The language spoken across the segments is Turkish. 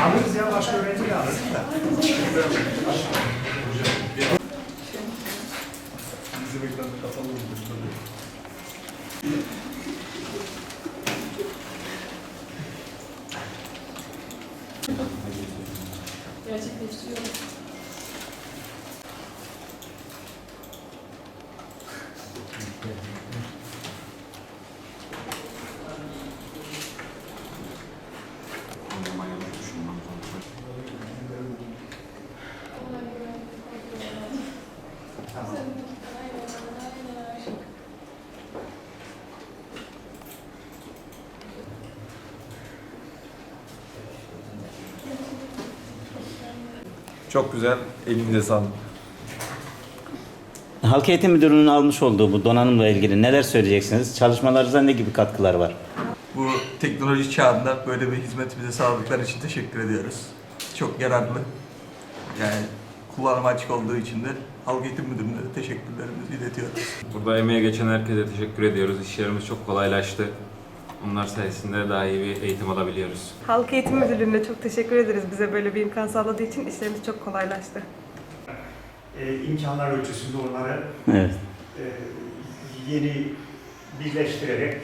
Alırız ya başka öğrenci de alırız da. Bizim ekranı kapalı olmuş. Gerçekleştiriyorum. Çok güzel. Elinize sağlık. Halk Eğitim Müdürlüğü'nün almış olduğu bu donanımla ilgili neler söyleyeceksiniz? Çalışmalarınıza ne gibi katkılar var? Bu teknoloji çağında böyle bir hizmet bize sağladıkları için teşekkür ediyoruz. Çok yararlı. Yani kullanıma açık olduğu için de Halk Eğitim Müdürlüğü'ne teşekkürlerimizi iletiyoruz. Burada emeğe geçen herkese teşekkür ediyoruz. İşlerimiz çok kolaylaştı. Onlar sayesinde daha iyi bir eğitim alabiliyoruz. Halk Eğitim Müdürlüğü'ne çok teşekkür ederiz bize böyle bir imkan sağladığı için işlerimiz çok kolaylaştı. Ee, imkanlar ölçüsünde onları Evet. e, yeni birleştirerek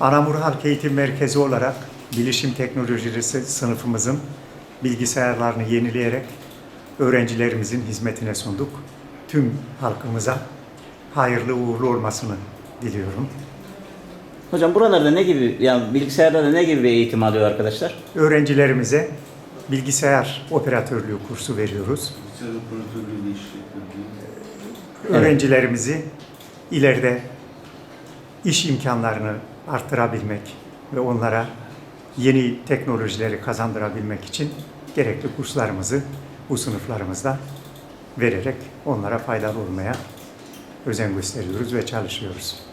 Anamur Halk Eğitim Merkezi olarak bilişim teknolojileri sınıfımızın bilgisayarlarını yenileyerek öğrencilerimizin hizmetine sunduk. Tüm halkımıza hayırlı uğurlu olmasını diliyorum. Hocam buralarda ne gibi, yani bilgisayarlarda ne gibi bir eğitim alıyor arkadaşlar? Öğrencilerimize bilgisayar operatörlüğü kursu veriyoruz. Öğrencilerimizi ileride iş imkanlarını arttırabilmek ve onlara yeni teknolojileri kazandırabilmek için gerekli kurslarımızı bu sınıflarımızda vererek onlara faydalı olmaya özen gösteriyoruz ve çalışıyoruz.